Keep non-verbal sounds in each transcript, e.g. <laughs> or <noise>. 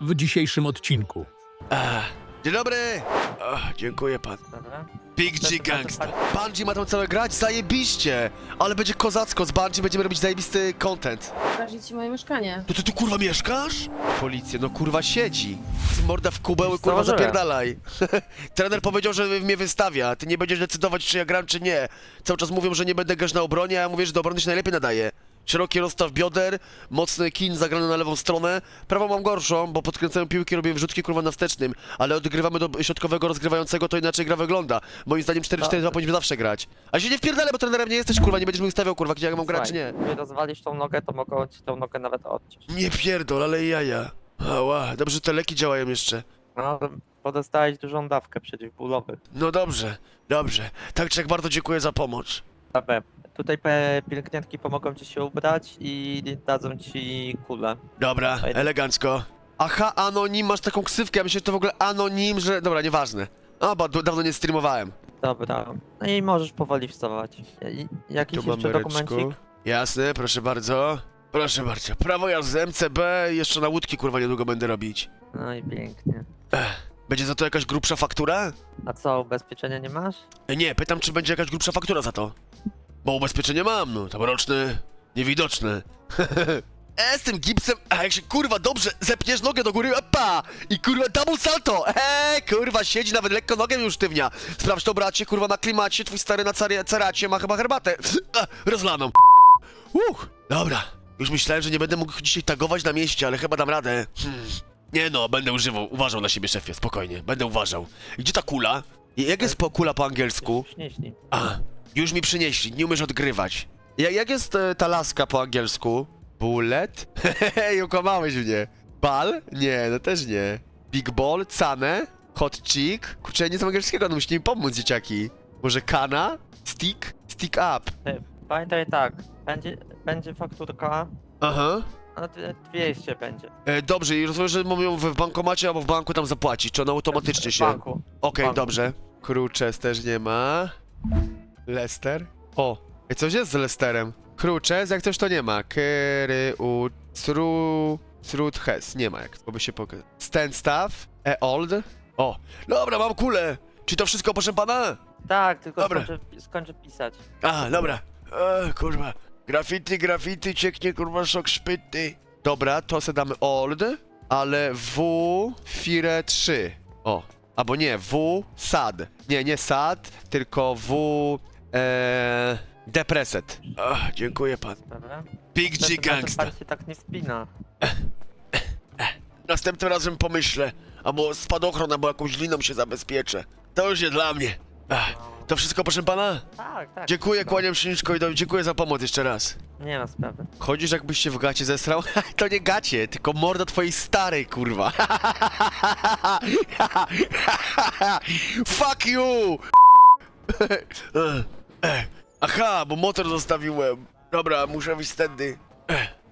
w dzisiejszym odcinku. Dzień dobry! Dziękuję pan. Dobra. Big G Proszę, proszę Gangsta. pan- Bungie ma tam całe grać, zajebiście! Ale będzie kozacko, z Bungie będziemy robić zajebisty content. Pokażę ci moje mieszkanie. To ty tu kurwa mieszkasz? Policję, no kurwa siedzi. Ty morda w kubeły, kurwa Założyłem. zapierdalaj. <laughs> Trener powiedział, że mnie wystawia. Ty nie będziesz decydować, czy ja gram, czy nie. Cały czas mówią, że nie będę grać na obronie, a ja mówię, że do obrony się najlepiej nadaje. Szeroki rozstaw bioder, mocny kin zagrany na lewą stronę. Prawą mam gorszą, bo podkręcają piłki, robię wrzutki kurwa na wstecznym. Ale odgrywamy do środkowego rozgrywającego, to inaczej gra wygląda. Moim zdaniem 4-4-2 powinniśmy zawsze grać. A się nie wpierdalę, bo trenerem nie jesteś, kurwa, nie będziesz mi ustawiał, kurwa, gdzie ja mam grać, czy nie. Gdy rozwalisz tą nogę, to mogą ci tą nogę nawet odciąć. Nie pierdol, ale jaja. Ała, dobrze, że te leki działają jeszcze. No, bo dostałeś dużą dawkę przeciwbólowych. No dobrze, dobrze. Tak, Czek, bardzo dziękuję za pomoc. Dobra. Tutaj pe- pielęgniarki pomogą ci się ubrać i dadzą ci kulę. Dobra, Fajnie. elegancko. Aha, anonim, masz taką ksywkę, ja myślę, że to w ogóle anonim, że... Dobra, nieważne. A, bo d- dawno nie streamowałem. Dobra. No i możesz powoli wstawać. I- Jakiś jeszcze dokumencik? Jasne, proszę bardzo. Proszę bardzo. Prawo jazdy MCB i jeszcze na łódki, kurwa, niedługo będę robić. No i pięknie. Będzie za to jakaś grubsza faktura? A co, ubezpieczenia nie masz? E, Nie, pytam, czy będzie jakaś grubsza faktura za to. Bo ubezpieczenie mam, no, tam roczne, niewidoczne. <laughs> E, z tym gipsem, a jak się kurwa dobrze zepniesz nogę do góry, epa! I kurwa double salto! Eee, kurwa, siedzi nawet lekko nogę już sztywnia. Sprawdź to, bracie, kurwa, na klimacie, twój stary na carie- ceracie ma chyba herbatę. Rozlaną. Uch, dobra. Już myślałem, że nie będę mógł dzisiaj tagować na mieście, ale chyba dam radę. Hmm. Nie no, będę używał, uważał na siebie, szefie, spokojnie, będę uważał. Gdzie ta kula? Jak jest po kula po angielsku? Śnieśni. A, już mi przynieśli, nie umiesz odgrywać. Ja, jak jest e, ta laska po angielsku? Bullet? <laughs> Hehehe, ukłamałeś mnie. Bal? Nie, no też nie. Big ball? Cane? Hot chick? Kurczę, ja nie znam angielskiego, no musicie mi pomóc, dzieciaki. Może kana? Stick? Stick up. Ty, Pamiętaj tak, będzie, będzie fakturka, Aha. a dwie- 200 będzie. E, dobrze, i rozumiem, że mówią w bankomacie albo w banku tam zapłacić, czy on automatycznie W się... banku. Okej, banku. dobrze. Cruches też nie ma. Lester? O, i coś jest z Lesterem. Cruches, jak coś to nie ma. Kery, u, tru, trud, hes. Nie ma jak, bo by się pokazał. Stand staff, e old. O, dobra, mam kulę. Czy to wszystko, proszę pana? Tak, tylko Dobra. skończę, skończę pisać. A, dobra. E, kurwa. Graffiti, graffiti, cieknie, kurwa, szok szpyty. Dobra, to se damy old, ale W, fire 3. O, albo nie, W, sad. Nie, nie sad, tylko W, e, depreset. Ach, dziękuję pan. Dobra? Big G Następnym razem gangsta. Pan się tak nie spina. Następnym razem pomyślę, albo spadochron, albo jakąś liną się zabezpieczę. To już nie dla mnie. Ach, to wszystko, proszę pana? Tak, tak. Dziękuję, wszystko. kłaniam się nisko i do- dziękuję za pomoc jeszcze raz. Nie ma sprawy. Chodzisz jakbyś się w gacie zesrał? <laughs> to nie gacie, tylko morda twojej starej, kurwa. <laughs> Fuck you! <laughs> Aha, bo motor zostawiłem. Dobra, muszę wyjść stędy.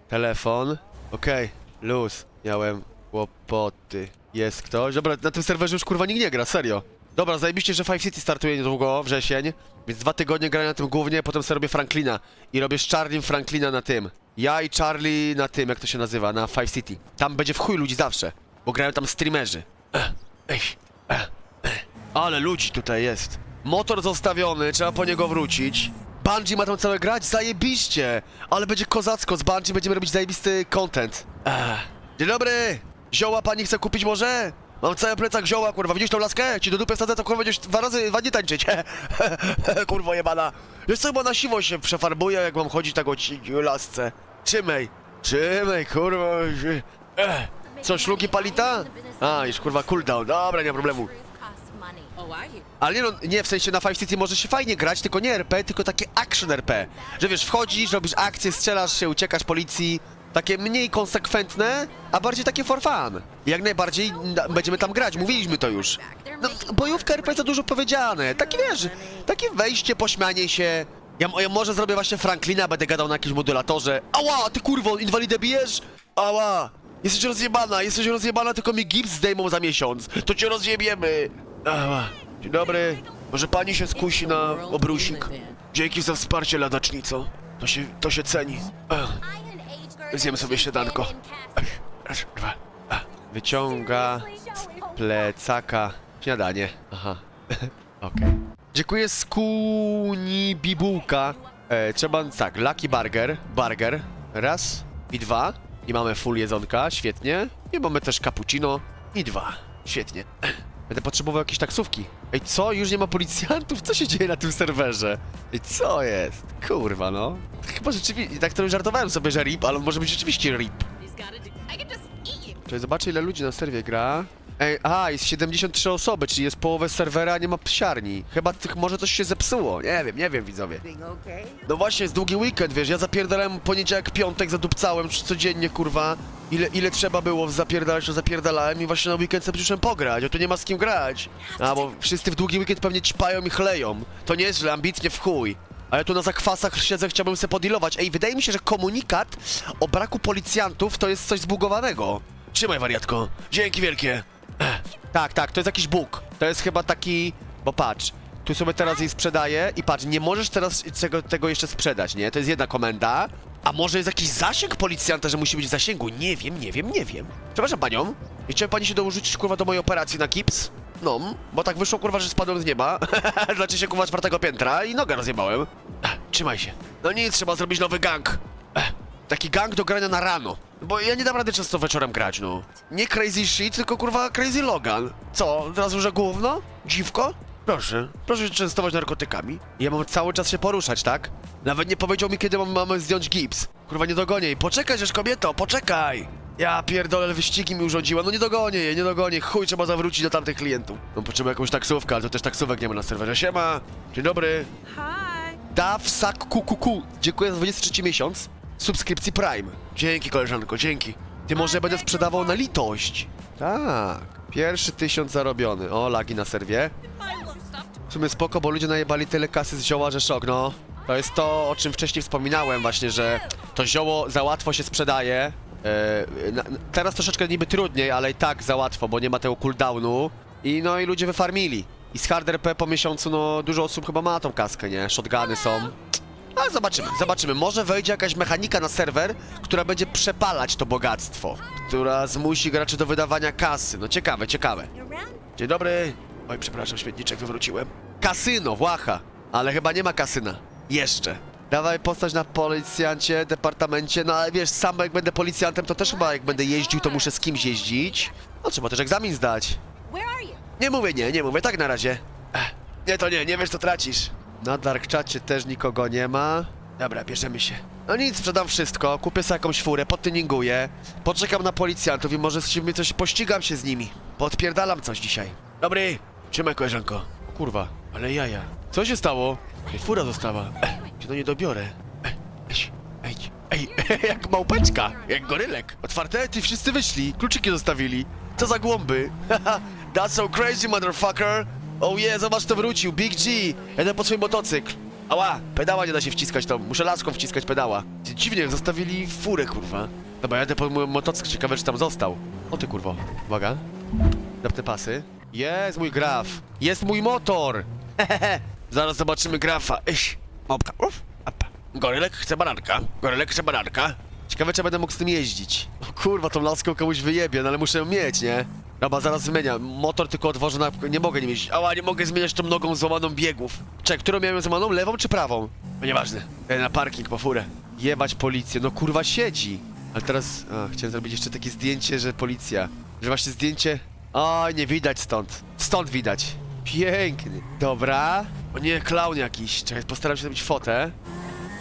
Telefon. Okej, luz. Miałem kłopoty. Jest ktoś? Dobra, na tym serwerze już kurwa nikt nie gra, serio. Dobra, zajebiście, że Five City startuje niedługo, wrzesień. Więc dwa tygodnie grałem na tym głównie, potem sobie robię Franklina. I robię z Charlie Franklina na tym. Ja i Charlie na tym, jak to się nazywa, na Five City. Tam będzie w chuj ludzi zawsze, bo grają tam streamerzy. Ech, ech, ech, ech. Ale ludzi tutaj jest. Motor zostawiony, trzeba po niego wrócić. Bungie ma tam całe grać? Zajebiście! Ale będzie kozacko, z Bungie będziemy robić zajebisty content. Ech. Dzień dobry! Zioła pani chce kupić może? Mam cały plecak zioła, kurwa, widzisz tą laskę? Ci do dupy wsadzę, to kurwa będziesz dwa razy, dwa dni tańczyć. <laughs> kurwa jebana. Wiesz co, chyba na siwo się przefarbuję, jak mam chodzić tak o ci lasce. Trzymaj, trzymaj, kurwa. Ech. Co, szluki palita? A, już kurwa cooldown, dobra, nie ma problemu. Ale nie no, nie, w sensie na Five City może się fajnie grać, tylko nie RP, tylko takie action RP. Że wiesz, wchodzisz, robisz akcję, strzelasz się, uciekasz policji. Takie mniej konsekwentne, a bardziej takie for fun. Jak najbardziej na, będziemy tam grać, mówiliśmy to już. No, bojówka RP za dużo powiedziane. Taki wiesz, takie wejście, pośmianie się. Ja, ja może zrobię właśnie Franklina, będę gadał na jakimś modulatorze. Ała, ty kurwo, inwalidę bijesz? Ała, jesteś rozjebana, jesteś rozjebana, tylko mi gips zdejmą za miesiąc. To cię rozjebiemy. Dzień dobry. Może pani się skusi na obrusik? Dzięki za wsparcie, ladacznico. To się, to się ceni. Zjem sobie śniadanko. Raz, dwa. Wyciąga plecaka śniadanie. Aha, <laughs> okej. Dziękuję skuni bibułka. E, trzeba tak, Lucky Burger, burger, raz i dwa. I mamy full jedzonka, świetnie. I mamy też cappuccino i dwa, świetnie. Będę potrzebował jakiejś taksówki. Ej, co? Już nie ma policjantów? Co się dzieje na tym serwerze? Ej, co jest? Kurwa, no. Chyba rzeczywiście, tak to już żartowałem sobie, że RIP, ale może być rzeczywiście RIP. Czyli zobaczę ile ludzi na serwie gra. Ej, a, jest 73 osoby, czyli jest połowę serwera, a nie ma psiarni. Chyba tych, może coś się zepsuło. Nie wiem, nie wiem widzowie. No właśnie, jest długi weekend, wiesz, ja zapierdalałem poniedziałek, piątek, zadupcałem codziennie, kurwa. Ile, ile trzeba było zapierdalać, to zapierdalałem i właśnie na weekend sobie przyszedłem pograć, a tu nie ma z kim grać. A, bo wszyscy w długi weekend pewnie ćpają i chleją. To nie jest źle, ambitnie w chuj. A ja tu na zakwasach siedzę, chciałbym sobie podealować. Ej, wydaje mi się, że komunikat o braku policjantów to jest coś zbugowanego. Trzymaj, wariatko. Dzięki wielkie. Ech. <clears throat> Tak, tak, to jest jakiś bóg. To jest chyba taki... Bo patrz, tu sobie teraz jej sprzedaję i patrz, nie możesz teraz tego, tego jeszcze sprzedać, nie? To jest jedna komenda. A może jest jakiś zasięg policjanta, że musi być w zasięgu? Nie wiem, nie wiem, nie wiem. Przepraszam panią. Nie chciałem pani się dorzucić, kurwa, do mojej operacji na kips? No, bo tak wyszło, kurwa, że spadłem z nieba. <laughs> znaczy się, kurwa, czwartego piętra i nogę rozjebałem. Ech, trzymaj się. No nic, trzeba zrobić nowy gang. Ech, taki gang do grania na rano. Bo ja nie dam rady często wieczorem grać, no. Nie crazy shit, tylko kurwa crazy Logan. Co, od razu, że gówno? Dziwko? Proszę, proszę się częstować narkotykami. Ja mam cały czas się poruszać, tak? Nawet nie powiedział mi, kiedy mam, mamy zdjąć gips. Kurwa, nie dogonię jej. Poczekaj, żeż kobieto, poczekaj! Ja pierdolę, wyścigi mi urządziła. No nie dogonię jej, nie dogonię. Chuj, trzeba zawrócić do tamtych klientów. No potrzebuję jakąś taksówkę, ale to też taksówek nie ma na serwerze. Siema! Dzień dobry. Hi. Daw Sak Kukuku. Dziękuję za 23 miesiąc. Subskrypcji Prime. Dzięki koleżanko, dzięki. Ty może będę sprzedawał na litość. Tak. Pierwszy tysiąc zarobiony. O, lagi na serwie. Sumie spoko, bo ludzie najebali tyle kasy z zioła, że szok, no. To jest to, o czym wcześniej wspominałem właśnie, że to zioło za łatwo się sprzedaje. E, na, teraz troszeczkę niby trudniej, ale i tak za łatwo, bo nie ma tego cooldownu. I no i ludzie wyfarmili. I z hard RP po miesiącu, no dużo osób chyba ma tą kaskę, nie? Shotguny są. Ale zobaczymy, zobaczymy. Może wejdzie jakaś mechanika na serwer, która będzie przepalać to bogactwo. Która zmusi graczy do wydawania kasy. No ciekawe, ciekawe. Dzień dobry. Oj, przepraszam, śmietniczek wywróciłem. Kasyno, Włacha. Ale chyba nie ma kasyna. Jeszcze. Dawaj postać na policjancie, departamencie, no ale wiesz, sam jak będę policjantem, to też chyba jak będę jeździł, to muszę z kimś jeździć. No trzeba też egzamin zdać. Nie mówię nie, nie mówię, tak na razie. Ech, nie, to nie, nie wiesz, co tracisz. Na Dark Chacie też nikogo nie ma. Dobra, bierzemy się. No nic, sprzedam wszystko, kupię sobie jakąś furę, podtyninguję, poczekam na policjantów i może sobie coś pościgam się z nimi. Podpierdalam coś dzisiaj. Dobry, trzymaj koleżanko. Kurwa, ale jaja. Co się stało? Ej, Fura została. Się do nie dobiorę. Ej, ej, ej, ej, jak małpeczka, jak gorylek. Otwarte, ty wszyscy wyszli, kluczyki zostawili. Co za głąby. That's so crazy, motherfucker. Oh yeah, zobacz, to wrócił. Big G. Jedę po swój motocykl. Ała, pedała nie da się wciskać to. Muszę laską wciskać pedała. Dziwnie, zostawili furę, kurwa. Dobra, jadę po mój motocykl, ciekawe, czy tam został. O ty, kurwo. Uwaga. Zapnę pasy. Jest mój graf. Jest mój motor. Hehehe. <laughs> Zaraz zobaczymy grafa. Iś. Mopka. Uf. Apa. Gorylek chce bananka. Gorylek chce bananka. Ciekawe, czy będę mógł z tym jeździć. O kurwa, tą laską komuś wyjebie, no ale muszę ją mieć, nie? Dobra, zaraz zmieniam. Motor tylko odwożę na... Nie mogę nie mieć. Ała, nie mogę zmieniać tą nogą złamaną biegów. Czekaj, którą miałem złamaną? Lewą czy prawą? No nieważne. Jadę na parking po furę. Jebać policję. No kurwa siedzi. Ale teraz... A, chciałem zrobić jeszcze takie zdjęcie, że policja. Że właśnie zdjęcie... Oj, nie widać stąd. Stąd widać. Piękny. Dobra. O nie, klaun jakiś. Czekaj, postaram się zrobić fotę.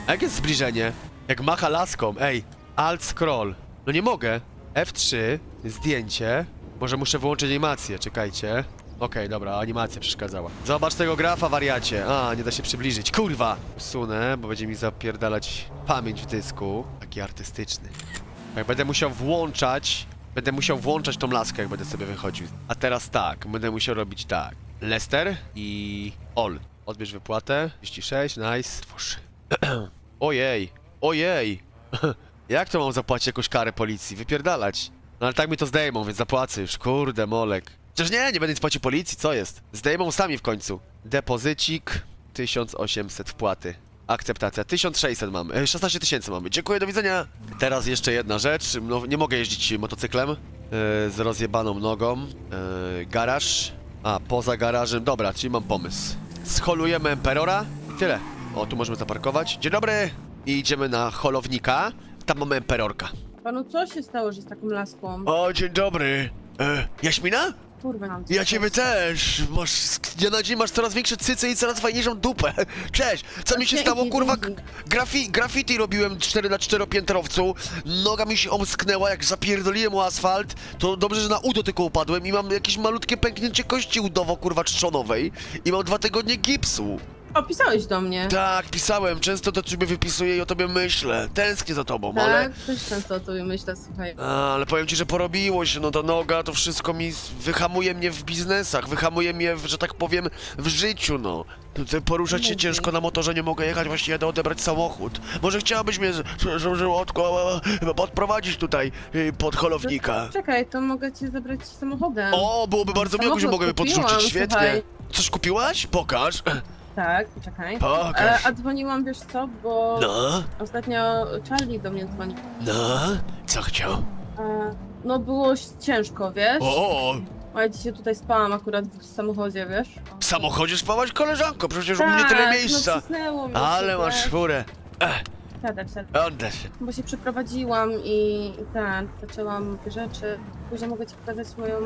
A jak jest zbliżenie? Jak macha laską, ej. Alt scroll. No nie mogę. F3, zdjęcie. Może muszę wyłączyć animację, czekajcie. Okej, dobra, animacja przeszkadzała. Zobacz tego grafa, wariacie. A, nie da się przybliżyć. Kurwa! Usunę, bo będzie mi zapierdalać pamięć w dysku. Taki artystyczny. Jak będę musiał włączać... Będę musiał włączać tą laskę, jak będę sobie wychodził. A teraz tak, będę musiał robić tak. Lester i... All. Odbierz wypłatę. 36, nice. Twórz. <clears throat> Ojej, ojej. <clears throat> Jak to mam zapłacić jakąś karę policji? Wypierdalać. No ale tak mi to zdejmą, więc zapłacę już. Kurde, molek. Przecież nie, nie będę nic płacił policji, co jest? Zdejmą sami w końcu. Depozycik 1800 wpłaty. Akceptacja 1600 mamy, e, 16 tysięcy mamy. Dziękuję, do widzenia. Teraz jeszcze jedna rzecz. No, nie mogę jeździć motocyklem. z rozjebaną nogą. E, garaż. A, poza garażem. Dobra, czyli mam pomysł. Scholujemy Emperora i tyle. O, tu możemy zaparkować. Dzień dobry! I idziemy na holownika. Tam mamy Emperorka. Panu co się stało, że z taką laską? O, dzień dobry. E, Jaśmina? Kurwa nam. Ja ciebie też. Masz, z dnia na dzień masz coraz większe cyce i coraz fajniejszą dupę. <laughs> Cześć! Co mi się Dzięki, stało, kurwa? dzięki. Grafi, graffiti robiłem 4 na 4 piętrowcu. Noga mi się omsknęła, jak zapierdoliłem o asfalt. To dobrze, że na udo tylko upadłem i mam jakieś malutkie pęknięcie kości udowo, kurwa, trzczonowej. I mam dwa tygodnie gipsu. O, pisałeś do mnie. Tak, pisałem, często do ciebie wypisuję i o tobie myślę. Tęsknię za tobą, ale... Tak, też często o tobie myślę, słuchaj. A, ale powiem ci, że porobiło się, no ta noga, to wszystko mi z- wyhamuje mnie w biznesach, wyhamuje mnie, w, że tak powiem, w życiu, no. Tutaj poruszać się Mówię. ciężko na motorze, nie mogę jechać, właśnie jadę odebrać samochód. Może chciałabyś mnie, z- z- e, podprowadzić tutaj, y, pod holownika. Czekaj, to mogę cię zabrać samochodem. O, byłoby bardzo miło, że Samochód mogę kupiłam, podrzucić, świetnie. słuchaj. Coś kupiłaś? Pokaż. Tak, czekaj. Pokaż. E, a dzwoniłam, wiesz co, bo No, ostatnio Charlie do mnie dzwonił. no, co chciał? E, no było ciężko, wiesz? O, A ja dzisiaj tutaj spałam akurat w samochodzie, wiesz? w samochodzie spałaś, koleżanko, przecież u mnie tyle no miejsca. przysnęło mi Ale się, masz wiesz? furę. Ech, oddaj się. Bo się przeprowadziłam i, i tak, zaczęłam te rzeczy. Później mogę ci pokazać moją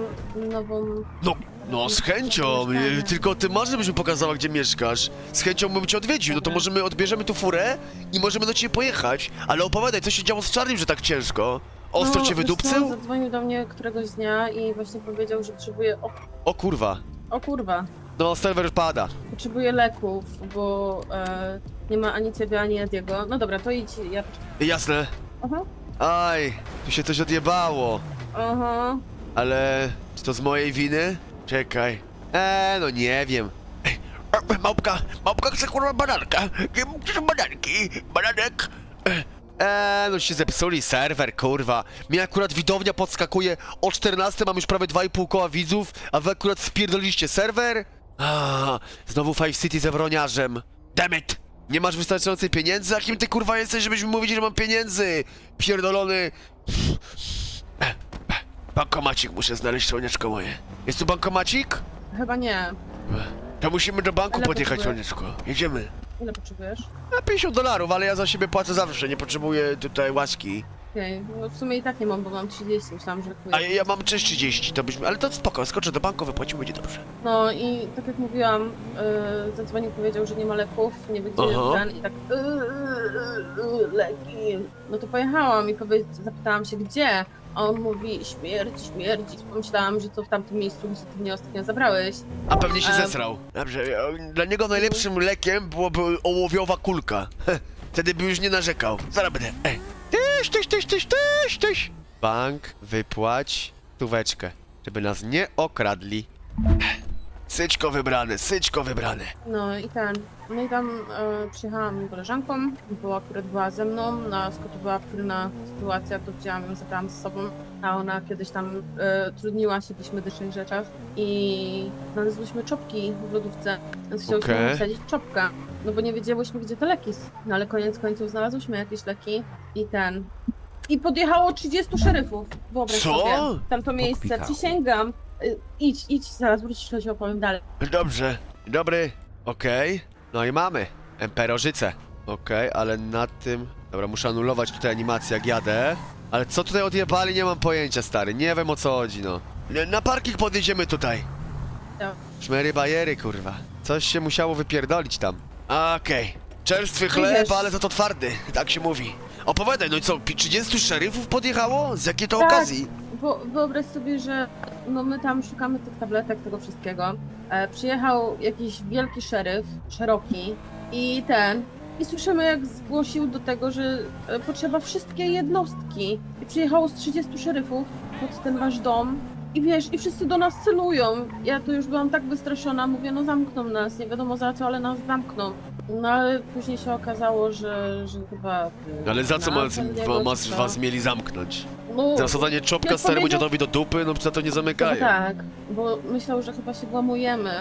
nową... No, no z chęcią, tylko ty masz, żebyś mi pokazała, gdzie mieszkasz. Z chęcią bym cię odwiedził, no to możemy, odbierzemy tu furę i możemy do ciebie pojechać. Ale opowiadaj, co się działo z Czarnym, że tak ciężko? Ostro No, cię wiesz co, wydupcył? Zadzwonił do mnie któregoś dnia i właśnie powiedział, że potrzebuje... O, O kurwa. o kurwa, No, serwer pada. potrzebuje leków, bo e, nie ma ani ciebie, ani Ediego. No dobra, to idź, ja... Jasne. Aha, Aj, tu się coś odjebało. aha. Ale, czy to z mojej winy? Czekaj. Eee, no nie wiem. Małpka, małpka chce kurwa bananka. Chcę bananki, bananek. Eee, no się zepsuli serwer, kurwa. Mi akurat widownia podskakuje o 14, mam już prawie 2,5 koła widzów, a wy akurat spierdoliście serwer? A, znowu Five City ze wroniarzem. Dammit! Nie masz wystarczającej pieniędzy? Jakim ty kurwa jesteś, żebyś mi mówić, że mam pieniędzy? Pierdolony... Bankomacik muszę znaleźć, słoneczko moje. Jest tu bankomacik? Chyba nie. To musimy do banku Ale podjechać, potrzebuję. słoneczko. Jedziemy. Ile potrzebujesz? Na 50 dolarów, ale ja za siebie płacę zawsze, nie potrzebuję tutaj łaski. Okej, no w sumie i tak nie mam, bo mam 30, myślałam, że A ja, ja mam też 30, to byśmy... Ale to spoko, skoczę do banku, wypłacimy, będzie dobrze. No i tak jak mówiłam, yy, zadzwonił, powiedział, że nie ma leków, nie wie gdzie Aha. ten i tak yy, yy, yy, leki. No to pojechałam i powie, zapytałam się gdzie, a on mówi śmierć, śmierć. Pomyślałam, że to w tamtym miejscu, gdzie ty mnie ostatnio zabrałeś. A pewnie się Em. zesrał. Dobrze, e, dla niego najlepszym lekiem byłoby ołowiowa kulka. <laughs> Wtedy by już nie narzekał. Zaraz będę. Ej. Tyś, tyś, tyś, tyś, tyś, tyś. Bank, wypłać stóweczkę, żeby nas nie okradli. Syczko wybrane, syczko wybrane. No i ten, no i tam e, przyjechałam koleżanką, bo akurat była ze mną, na skoku była trudna sytuacja, to wzięłam ją, zabrałam ze sobą, a ona kiedyś tam e, trudniła się w jakichś medycznych rzeczach i znalazłyśmy czopki w lodówce, więc chciałyśmy okay. wsadzić czopkę, no bo nie wiedziałyśmy gdzie te leki, s- no ale koniec końców znalazłyśmy jakieś leki i ten... I podjechało 30 szeryfów, wyobraź Co? sobie, tamto miejsce, przysięgam. Y, Idź, idź, zaraz wrócisz, to ci opowiem dalej. Dobrze, dobry, okej. No i mamy. Emperorzyce. Okej, ale na tym... Dobra, muszę anulować tutaj animację jak jadę. Ale co tutaj odjebali, nie mam pojęcia, stary. Nie wiem o co chodzi, no. N- Na parking podjedziemy tutaj. Ja. Szmery bajery, kurwa. Coś się musiało wypierdolić tam. Okej. Czerstwy chleb, ale za to twardy. Tak się mówi. Opowiadaj, no i co, pi- 30 szeryfów podjechało? Z jakiej to Tak. okazji? Bo wyobraź sobie, że no my tam szukamy tych tabletek, tego wszystkiego. E, przyjechał jakiś wielki szeryf, szeroki i ten. I słyszymy, jak zgłosił do tego, że e, potrzeba wszystkie jednostki. I przyjechało z 30 szeryfów pod ten wasz dom. I wiesz, i wszyscy do nas celują. Ja to już byłam tak wystraszona, mówię, no zamkną nas, nie wiadomo za co, ale nas zamkną. No ale później się okazało, że, że chyba... No ale za co ma, ma, co? was mieli zamknąć? No, Za zasadzanie czopka staremu powiedział- dziadowi do dupy? No za to nie No zamykają. tak, bo myślał, że chyba się włamujemy.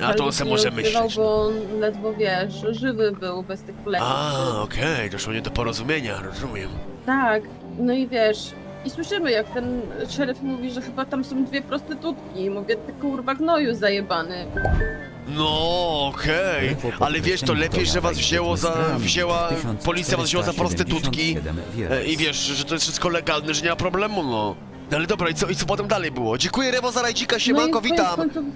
Bo A to on se może odzywał, myśleć, no. Bo on ledwo, wiesz, żywy był bez tych leków. A, okej, doszło nie do porozumienia, rozumiem. Tak, no i wiesz, I słyszymy, jak ten szeryf mówi, że chyba tam są dwie prostytutki. Mówię, ty kurwa gnoju zajebany. No, okej. Ale wiesz, to lepiej, że was wzięło za... wzięła... Policja was wzięła za prostytutki. E, I wiesz, że to jest wszystko legalne, że nie ma problemu, no. No ale dobra, i co, i co potem dalej było? Dziękuję Rewo za rajdzika, siemanko, no i witam! koniec końców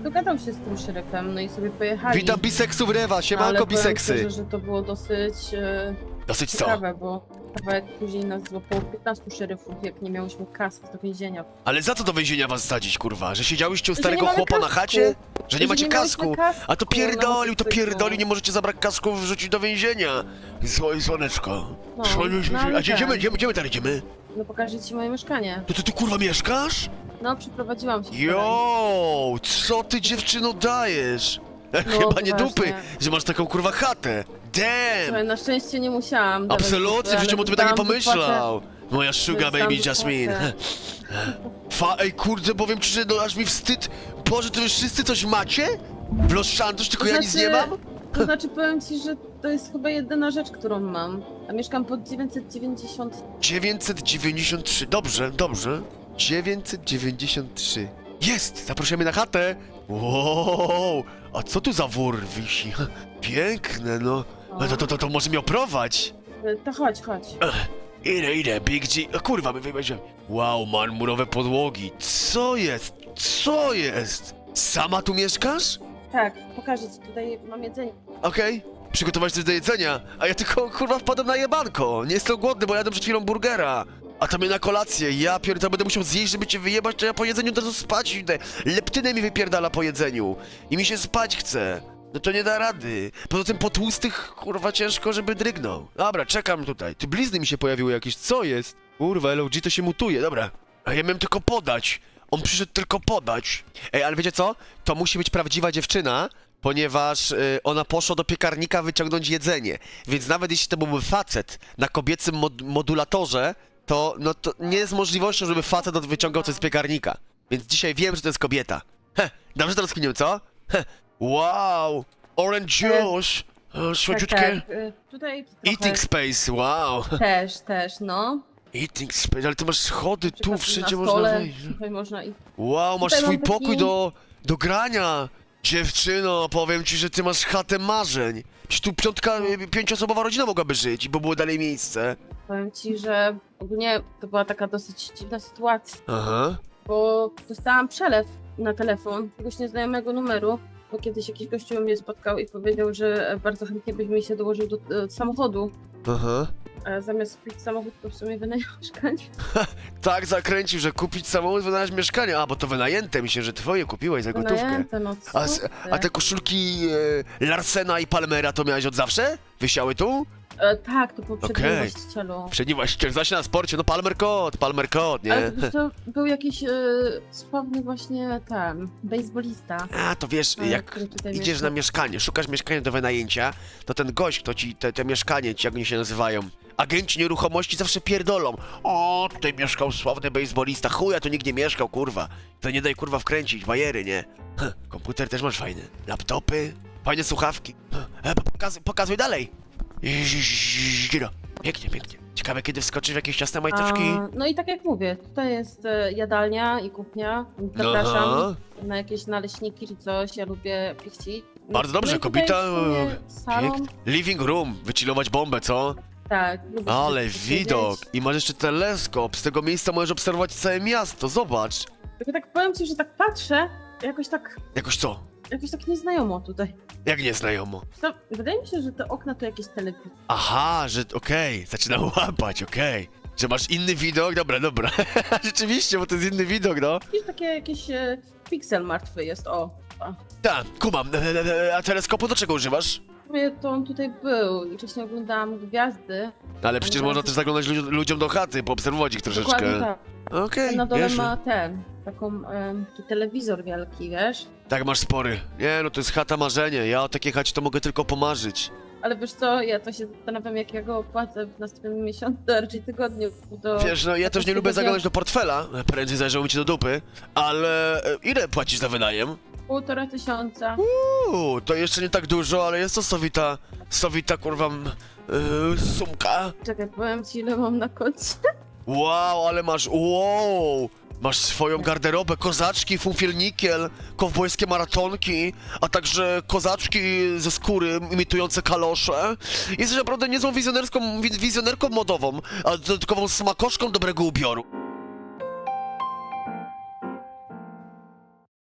y, dogadał się z tym szeryfem, no i sobie pojechali. Witam biseksów Rewa, Ale siemanko powiem biseksy! szczerze, że to było dosyć e, Dosyć co? ciekawe, bo kawałek później nas złapało 15 szeryfów, jak nie miałyśmy kasy do więzienia. Ale za co do więzienia was wsadzić, kurwa? Że siedziałyście u Że starego nie mamy chłopa na kasku. chacie? Że nie macie miałyśmy kasku? kasku A to na pierdolił, to motocyklu. pierdoli, nie możecie zabrać kasku wrzucić do więzienia. Sło, słoneczko. No, Słoneczko. no, ale A gdzie, tak. my- gdzie, gdzie my teraz idziemy? No pokażę ci moje mieszkanie. To ty tu kurwa mieszkasz? No, przyprowadziłam się wczoraj. Jo, co ty dziewczyno dajesz? <laughs> Chyba nie No, dupy, że masz taką kurwa chatę. Damn! Słuchaj, na szczęście nie musiałam. dawać Absolutnie, dupy, w życiu ale bym tu by tak nie pomyślał. Moja sugar baby wypłatę. Jasmine. Fa, ej kurde, powiem ci, że no aż mi wstyd. Boże, to wy wszyscy coś macie? W Los Santos, tylko To ja nic nie znaczy- mam? To znaczy, powiem ci, że to jest chyba jedyna rzecz, którą mam. A mieszkam pod 990. 993, dobrze, dobrze. 993. Jest! Zapraszamy na chatę! Wow! A co tu za wór wisi? <laughs> Piękne, no. O, No to, to, to, to może mnie oprowadź. to chodź, chodź. Idę, idę, Big G. O, kurwa, my wyjdziemy. Wow, marmurowe podłogi. Co jest? Co jest? Sama tu mieszkasz? Tak, pokażę ci, tutaj mam jedzenie. Okej. Przygotować coś do jedzenia, a ja tylko kurwa wpadłem na jebanko. Nie jestem głodny, bo jadłem przed chwilą burgera. A to mnie na kolację. Ja pierdolę, będę musiał zjeść, żeby cię wyjebać, to ja po jedzeniu od razu spać idę. Leptynę mi wypierdala po jedzeniu. I mi się spać chce. No to nie da rady. Poza tym po tłustych, kurwa, ciężko, żeby drygnął. Dobra, czekam tutaj. Ty blizny mi się pojawiły jakieś. Co jest? Kurwa, LOG to się mutuje. Dobra. A ja miałem tylko podać. On przyszedł tylko podać. Ej, ale wiecie co? To musi być prawdziwa dziewczyna, ponieważ y, ona poszła do piekarnika wyciągnąć jedzenie. Więc nawet jeśli to byłby facet na kobiecym mod modulatorze, to, no, to nie jest możliwością, żeby facet od- wyciągał coś z piekarnika. Więc dzisiaj wiem, że to jest kobieta. Heh, dobrze to rozkminiłem, co? Heh, wow! Orange juice! O, Tak, Słodziutkie. tak. y, Tutaj trochę Eating space, wow! też, też, no. Eating space, ale ty masz schody przykład tu, wszędzie na można stole, wejść. Tutaj można i... Wow, masz Tutaj swój mam taki- pokój do, do grania! Dziewczyno, powiem ci, że ty masz chatę marzeń. Przecież tu piątka, y, pięcioosobowa rodzina mogłaby żyć, bo było dalej miejsce. Powiem ci, że ogólnie to była taka dosyć dziwna sytuacja, Aha. bo dostałam przelew na telefon jakiegoś nieznajomego numeru, bo kiedyś jakiś gościu mnie spotkał i powiedział, że bardzo chętnie byś mi się dołożył do e, samochodu. Aha. A zamiast kupić samochód, to w sumie wynajął mieszkanie. <laughs> Tak zakręcił, że kupić samochód, wynająć mieszkanie. A, bo to wynajęte, myślę, że twoje kupiłeś za gotówkę. Wynajęte, no co A, s- ty. a te koszulki e, Larsena i Palmera to miałeś od zawsze? Wysiały tu? E, tak, to poprzednim Okej. właścicielu. Przedni właściciel, zaś na sporcie, no Palmer Kot, Palmer Kot, nie? Ale wiesz, to był jakiś e, sławny właśnie ten, baseballista. A, to wiesz, Ale jak który tutaj idziesz mieszka? na mieszkanie, szukasz mieszkania do wynajęcia, to ten gość, kto ci te, te mieszkanie, ci jak oni się nazywają, agenci nieruchomości zawsze pierdolą. O, tutaj mieszkał sławny baseballista, chuja, tu nikt nie mieszkał, kurwa. To nie daj, kurwa, wkręcić, bajery, nie? Komputer też masz fajny. Laptopy, fajne słuchawki. Hm, E, pokazuj, pokazuj dalej. Pięknie, pięknie. Ciekawe, kiedy wskoczysz w jakieś ciasne majteczki. A, no i tak jak mówię, tutaj jest e, jadalnia i kuchnia. Zapraszam Aha. na jakieś naleśniki czy coś, ja lubię pichci. No, Bardzo dobrze, no i tutaj kobieta, w sumie Salon, Pięknie. Living room, wychillować bombę, co? tak. lubię Ale sobie posiedzieć. widok! I masz jeszcze teleskop, z tego miejsca możesz obserwować całe miasto, zobacz! Tylko tak powiem ci, że tak patrzę, jakoś tak, Jakoś co? Jakoś tak nieznajomo tutaj. Jak nieznajomo? Co, wydaje mi się, że te okna to jakieś telewizje. Aha, że okej, zaczynam <laughs> łapać, okej. Że masz inny widok? Dobra, dobra. <laughs> Rzeczywiście, bo to jest inny widok, no. Jakieś takie, jakiś e, piksel martwy jest, o. o. Tak, kumam. E, e, e, A teleskopu do czego używasz? Sumie to on tutaj był i wcześniej oglądałam gwiazdy. Ale przecież można też zaglądać ludziom, ludziom do chaty, poobserwować ich Dokładnie troszeczkę. tak. Okej, Na dole ma ten, taką, taki telewizor wielki, wiesz? Tak, masz spory. Nie, no to jest chata marzenie. Ja o takiej chacie to mogę tylko pomarzyć. Ale wiesz co, ja to się zastanawiam, jak ja go opłacę w następnym miesiącu, a <laughs> raczej tygodniu. To Wiesz, no ja też nie lubię zaglądać do portfela, prędzej zajrzą mi ci do dupy, ale e, ile płacisz za wynajem? półtora tysiąca. Uuu, to jeszcze nie tak dużo, ale jest to sowita, sowita kurwa m, yy, sumka. Czekaj, powiem ci, ile mam na koncie. Wow, ale masz, wow! Masz swoją garderobę, kozaczki, funfielnikiel, kowbojskie maratonki, a także kozaczki ze skóry imitujące kalosze. Jesteś naprawdę niezłą wizjonerską, wi- wizjonerką modową, a dodatkową smakoszką dobrego ubioru.